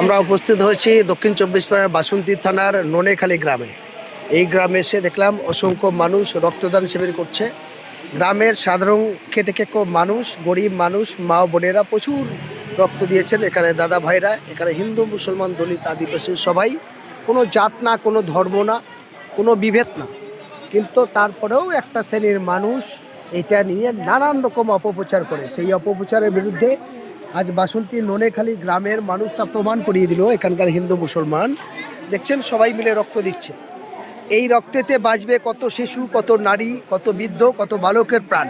আমরা উপস্থিত হয়েছি দক্ষিণ চব্বিশ পরগনার বাসন্তী থানার ননেখালী গ্রামে। এই গ্রামে এসে দেখলাম অসংখ্য মানুষ রক্তদান শিবির করছে। গ্রামের সাধারণ খেটে খেকো মানুষ, গরিব মানুষ, মা বোনেরা প্রচুর রক্ত দিয়েছেন। এখানে দাদা ভাইরা, এখানে হিন্দু, মুসলমান, দলিত, আদিবাসী সবাই। কোনো জাত না, কোনো ধর্ম না, কোনো বিভেদ না। কিন্তু তারপরেও একটা শ্রেণির মানুষ এটা নিয়ে নানান রকম অপপ্রচার করে। সেই অপপ্রচারের বিরুদ্ধে আজ বাসন্তী ননেখালী গ্রামের মানুষ তা প্রমাণ করিয়ে দিল এখানকার হিন্দু মুসলমান। দেখছেন সবাই মিলে রক্ত দিচ্ছে। এই রক্তেতে বাঁচবে কত শিশু, কত নারী, কত বৃদ্ধ, কত বালকের প্রাণ।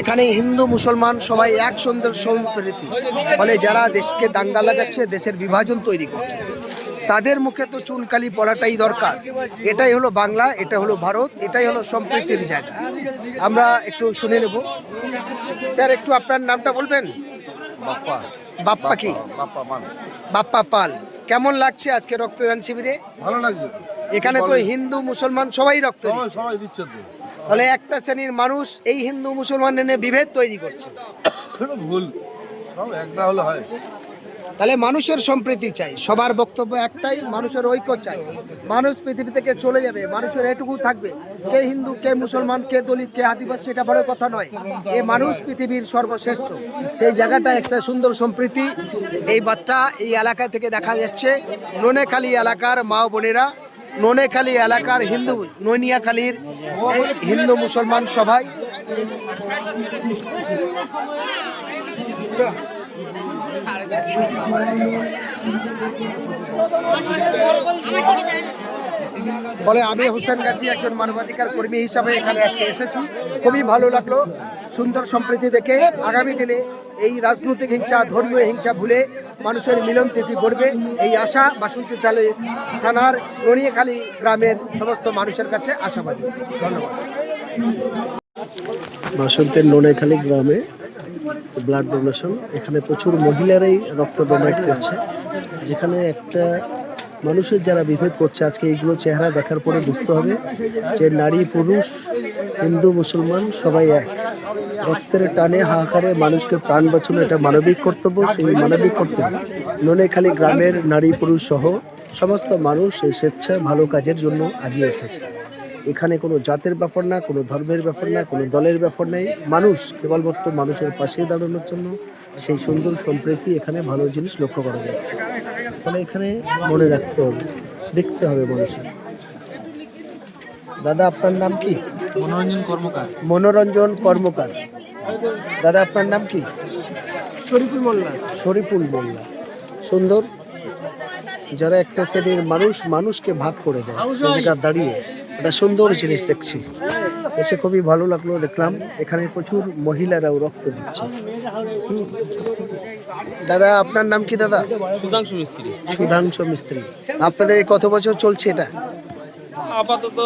এখানে হিন্দু মুসলমান সবাই এক সুন্দর সম্প্রীতি। ফলে যারা দেশকে দাঙ্গা লাগাচ্ছে, দেশের বিভাজন তৈরি করছে। তাদের মুখে তো চুনকালি পড়াটাই দরকার। এটাই হলো বাংলা, এটা হলো ভারত, এটাই হলো সম্প্রীতির জায়গা। আমরা একটু শুনে নেব। স্যার, একটু আপনার নামটা বলবেন? বাপ্পা। কি? বাপ্পা পাল। কেমন লাগছে আজকে রক্তদান শিবিরে? ভালো লাগছে। এখানে তো হিন্দু মুসলমান সবাই রক্ত সবাই দিচ্ছে। তাহলে একটা শ্রেণির মানুষ এই হিন্দু মুসলমান এনে বিভেদ তৈরি করছে। ভুল। সব একটা হলে হয়। তাহলে মানুষের সম্প্রীতি চাই। সবার বক্তব্য একটাই, মানুষের ঐক্য চাই। মানুষ পৃথিবী থেকে চলে যাবে, মানুষের এটুকু থাকবে। কে হিন্দু, কে মুসলমান, কে দলিত, কে আদিবাসী এটা বড় কথা নয়। এ মানুষ পৃথিবীর সর্বশ্রেষ্ঠ। সেই জায়গাটা একটা সুন্দর সম্প্রীতি। এই বাচ্চা এই এলাকা থেকে দেখা যাচ্ছে। ননেখালী এলাকার মা বোনেরা ননেখালী এলাকার হিন্দু, নৈনিয়াখালীর এই হিন্দু মুসলমান সবাই বলে, আমি হোসেন গাছি একজন মানবাধিকার কর্মী হিসাবে এখানে আজকে এসেছি। খুবই ভালো লাগল, সুন্দর সম্প্রীতি দেখে। আগামী দিনে এই রাজনৈতিক হিংসা, ধর্মীয় হিংসা ভুলে মানুষের মিলন তিথি গড়বে। এই আশা বাসন্তী তালে থানার রনিয়াখালী গ্রামের সমস্ত মানুষের কাছে আশাবাদী। ধন্যবাদ। বাসন্তের নোনাইখালী গ্রামে ব্লাড ডোনেশন এখানে প্রচুর মহিলারাই রক্ত ডোনেট করছে। যেখানে একটা মানুষের যারা বিভেদ করছে, আজকে এইগুলো চেহারা দেখার পরে বুঝতে হবে যে নারী, পুরুষ, হিন্দু, মুসলমান সবাই এক। রক্তের টানে হাহাকারে মানুষকে প্রাণ বাঁচানো এটা মানবিক কর্তব্য, সেই মানবিক কর্তব্য। নোনেখালী গ্রামের নারী, পুরুষ সহ সমস্ত মানুষ এই স্বেচ্ছায় ভালো কাজের জন্য আগিয়ে এসেছে। এখানে কোনো জাতের ব্যাপার না কোনো ধর্মের ব্যাপার না কোনো দলের ব্যাপার নেই। মানুষ কেবলমাত্র মানুষের পাশে দাঁড়ানোর জন্য সেই সুন্দর সম্প্রীতি এখানে ভালো জিনিস লক্ষ্য করা যাচ্ছে। ফলে এখানে মনে রাখতে হবে দেখতে হবে মানুষের দাদা আপনার নাম কি? মনোরঞ্জন কর্মকার। মনোরঞ্জন কর্মকার। দাদা আপনার নাম কি? শরীফুল মোল্লা। শরীফুল মোল্লা। সুন্দর। যারা একটা শ্রেণির মানুষ মানুষকে ভাগ করে দেয় সে জায়গা দাঁড়িয়ে। একটা সুন্দর জিনিস দেখছি। এসে খুবই ভালো লাগল দেখলাম এখানে প্রচুর মহিলারাও রক্ত দিচ্ছে। দাদা আপনার নাম কি দাদা? সুধাংশু মিস্ত্রি। সুধাংশু মিস্ত্রি। আপনাদের কত বছর চলছে এটা? আপাতত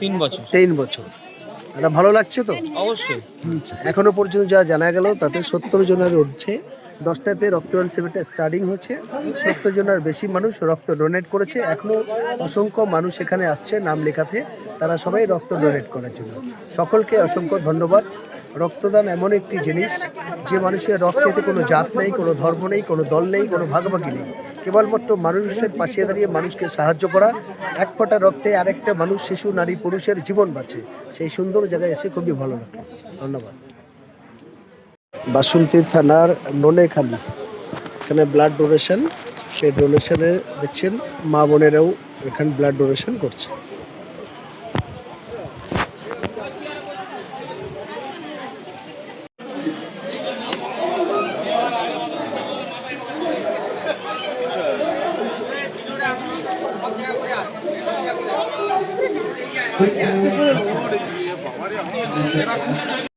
তিন বছর। তিন বছর। এটা ভালো লাগছে তো? অবশ্যই। আচ্ছা, এখনও পর্যন্ত যা জানা গেল তাতে সত্তর জনের উঠছে দশটাতে রক্তদান শিবিরটা স্টার্টিং হচ্ছে। সত্তর জনের বেশি মানুষ রক্ত ডোনেট করেছে। এখনও অসংখ্য মানুষ এখানে আসছে নাম লেখাতে। তারা সবাই রক্ত ডোনেট করার জন্য। সকলকে অসংখ্য ধন্যবাদ। রক্তদান এমন একটি জিনিস, যে মানুষের রক্তেতে কোনো জাত নেই, কোনো ধর্ম নেই, কোনো দল নেই, কোনো ভাগাভাগি নেই। কেবলমাত্র মানুষের পাশে দাঁড়িয়ে মানুষকে সাহায্য করা। এক ফোঁটা রক্তে আরেকটা মানুষ, শিশু, নারী, পুরুষের জীবন বাঁচে। সেই সুন্দর জায়গায় এসে খুবই ভালো লাগল। ধন্যবাদ। বাসন্তী থানার ননেখালি এখানে ব্লাড ডোনেশন সেই ডোনেশনে দেখছেন মা বোনেরাও এখানে ব্লাড ডোনেশন করছে।